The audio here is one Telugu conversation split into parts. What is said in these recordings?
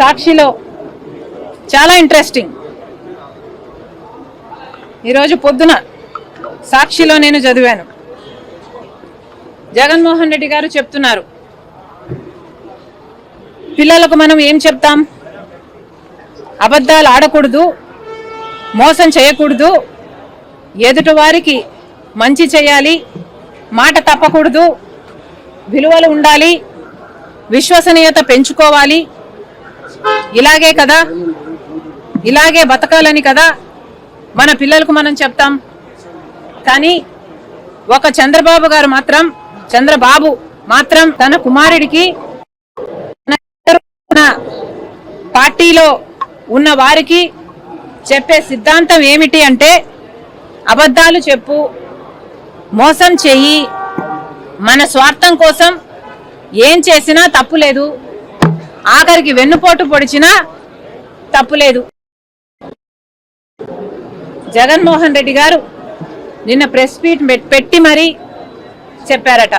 సాక్షిలో చాలా ఇంట్రెస్టింగ్. ఈరోజు పొద్దున సాక్షిలో నేను చదివాను. జగన్మోహన్ రెడ్డి గారు చెప్తున్నారు. పిల్లలకు మనం ఏం చెప్తాం? అబద్ధాలు ఆడకూడదు మోసం చేయకూడదు ఎదుటి వారికి మంచి చేయాలి మాట తప్పకూడదు విలువలు ఉండాలి విశ్వసనీయత పెంచుకోవాలి ఇలాగే కదా? ఇలాగే బతకాలని కదా? మన పిల్లలకు మనం చెప్తాం. కానీ ఒక చంద్రబాబు గారు మాత్రం చంద్రబాబు మాత్రం తన కుమారుడికి పార్టీలో ఉన్న వారికి చెప్పే సిద్ధాంతం ఏమిటి అంటే అబద్ధాలు చెప్పు మోసం చెయ్యి మన స్వార్థం కోసం ఏం చేసినా తప్పులేదు ఆఖరికి వెన్నుపోటు పొడిచినా తప్పులేదు జగన్మోహన్ రెడ్డి గారు నిన్న ప్రెస్ మీట్ పెట్టి మరీ చెప్పారట.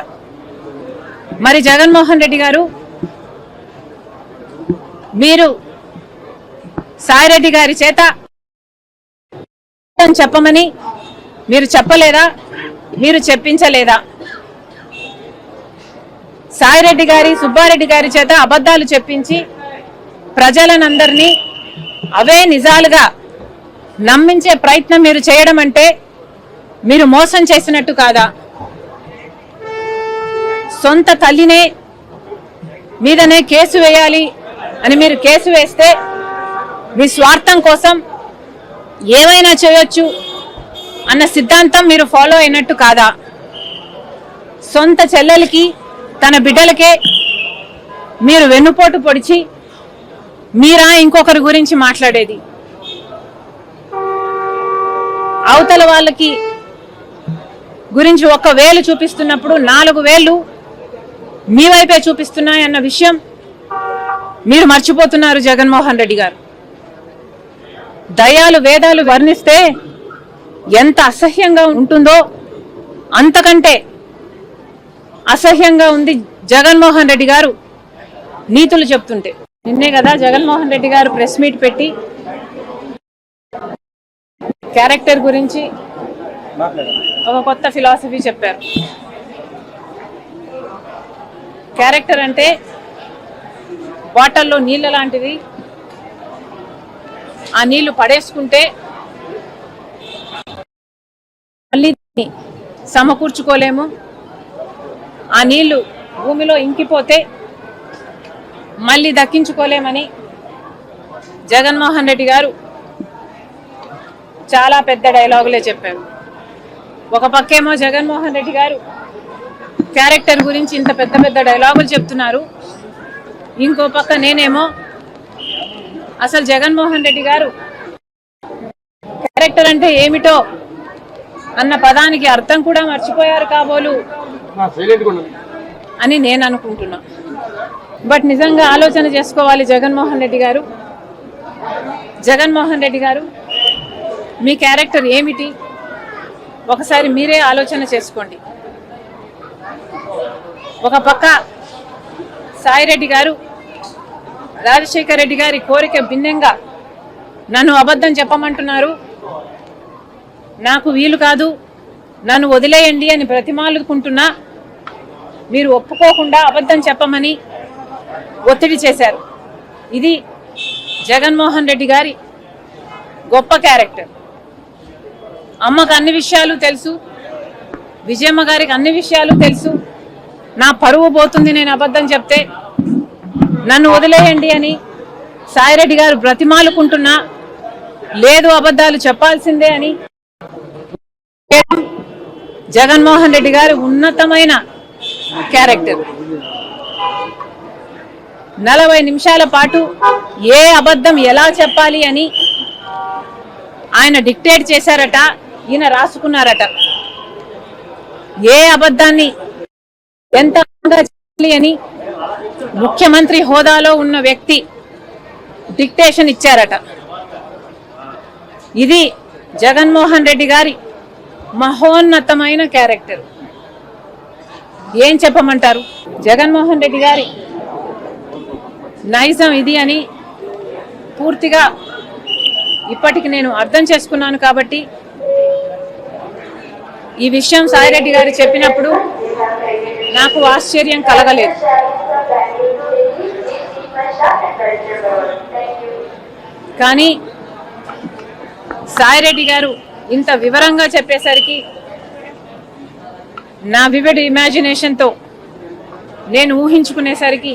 మరి జగన్మోహన్ రెడ్డి గారు మీరు సాయిరెడ్డి గారి చేత చెప్పమని మీరు చెప్పలేదా? మీరు చెప్పించలేదా? సాయిరెడ్డి గారి సుబ్బారెడ్డి గారి చేత అబద్ధాలు చెప్పించి ప్రజలనందరినీ అవే నిజాలుగా నమ్మించే ప్రయత్నం మీరు చేయడం అంటే మీరు మోసం చేసినట్టు కాదా? సొంత తల్లినే మీదనే కేసు వేయాలి అని మీరు కేసు వేస్తే మీ స్వార్థం కోసం ఏమైనా చేయొచ్చు అన్న సిద్ధాంతం మీరు ఫాలో అయినట్టు కాదా? సొంత చెల్లెలకి తన బిడ్డలకే మీరు వెన్నుపోటు పొడిచి మీరా ఇంకొకరి గురించి మాట్లాడేది. అవతల వాళ్ళకి గురించి ఒక వేలు చూపిస్తున్నప్పుడు నాలుగు వేలు మీ వైపే చూపిస్తున్నాయన్న విషయం మీరు మర్చిపోతున్నారు జగన్మోహన్ రెడ్డి గారు. దయాలు వేదాలు వర్ణిస్తే ఎంత అసహ్యంగా ఉంటుందో అంతకంటే అసహ్యంగా ఉంది జగన్మోహన్ రెడ్డి గారు నీతులు చెప్తుంటే. నిన్నే కదా జగన్మోహన్ రెడ్డి గారు ప్రెస్ మీట్ పెట్టి క్యారెక్టర్ గురించి ఒక కొత్త ఫిలాసఫీ చెప్పారు. క్యారెక్టర్ అంటే బాటల్లో నీళ్ళ లాంటిది. ఆ నీళ్ళు పడేసుకుంటే మళ్ళీ సమకూర్చుకోలేము. ఆ నీళ్ళు భూమిలో ఇంకిపోతే మళ్ళీ దక్కించుకోలేమని జగన్మోహన్ రెడ్డి గారు చాలా పెద్ద డైలాగులే చెప్పారు. ఒక పక్కేమో జగన్మోహన్ రెడ్డి గారు క్యారెక్టర్ గురించి ఇంత పెద్ద పెద్ద డైలాగులు చెప్తున్నారు. ఇంకో పక్క నేనేమో అసలు జగన్మోహన్ రెడ్డి గారు క్యారెక్టర్ అంటే ఏమిటో అన్న పదానికి అర్థం కూడా మర్చిపోయారు కాబోలు. అని నేను అనుకుంటున్నా. బట్ నిజంగా ఆలోచన చేసుకోవాలి జగన్మోహన్ రెడ్డి గారు. జగన్మోహన్ రెడ్డి గారు మీ క్యారెక్టర్ ఏమిటి? ఒకసారి మీరే ఆలోచన చేసుకోండి. ఒక పక్క సాయిరెడ్డి గారు రాజశేఖర్ రెడ్డి గారి కోరిక భిన్నంగా నన్ను అబద్ధం చెప్పమంటున్నారు. నాకు వీలు కాదు. నన్ను వదిలేయండి అని ప్రతిమాలుకుంటున్నా మీరు ఒప్పుకోకుండా అబద్ధం చెప్పమని ఒత్తిడి చేశారు. ఇది జగన్మోహన్ రెడ్డి గారి గొప్ప క్యారెక్టర్. అమ్మకు అన్ని విషయాలు తెలుసు విజయమ్మ గారికి అన్ని విషయాలు తెలుసు. నా పరువు పోతుంది నేను అబద్ధం చెప్తే నన్ను వదిలేయండి అని సాయిరెడ్డి గారు బ్రతిమాలుకుంటున్నా లేదు అబద్ధాలు చెప్పాల్సిందే అని జగన్మోహన్ రెడ్డి గారి ఉన్నతమైన క్యారెక్టర్. నలభై నిమిషాల పాటు ఏ అబద్ధం ఎలా చెప్పాలి అని ఆయన డిక్టేట్ చేశారట ఈయన రాసుకున్నారట. ఏ అబద్ధాన్ని ఎంత చెప్పాలి అని ముఖ్యమంత్రి హోదాలో ఉన్న వ్యక్తి డిక్టేషన్ ఇచ్చారట. ఇది జగన్మోహన్ రెడ్డి గారి మహోన్నతమైన క్యారెక్టర్. ఏం చెప్పమంటారు? జగన్మోహన్ రెడ్డి గారి నైజం ఇది అని పూర్తిగా ఇప్పటికి నేను అర్థం చేసుకున్నాను కాబట్టి ఈ విషయం సాయిరెడ్డి గారు చెప్పినప్పుడు నాకు ఆశ్చర్యం కలగలేదు. కానీ సాయిరెడ్డి గారు ఇంత వివరంగా చెప్పేసరికి నా వివిడ్ ఇమాజినేషన్తో నేను ఊహించుకునేసరికి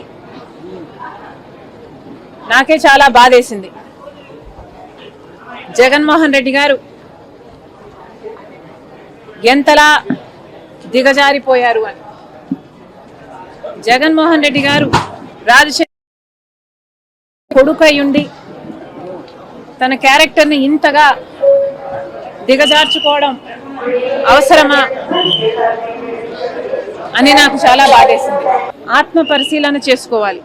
నాకే చాలా బాధేసింది. జగన్మోహన్ రెడ్డి గారు ఎంతలా దిగజారిపోయారు అని. జగన్మోహన్ రెడ్డి గారు రాజశేఖర్ కొడుకై ఉండి తన క్యారెక్టర్ని ఇంతగా దిగజార్చుకోవడం అవసరమా అని నాకు చాలా బాధేసింది. ఆత్మ పరిశీలన చేసుకోవాలి.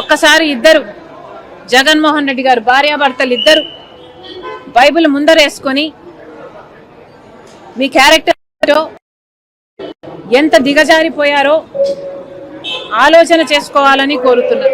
ఒక్కసారి ఇద్దరు జగన్మోహన్ రెడ్డి గారు భార్యాభర్తలు ఇద్దరు బైబిల్ ముందరేసుకొని మీ క్యారెక్టర్ ఎంత దిగజారిపోయారో ఆలోచన చేసుకోవాలని కోరుతున్నా.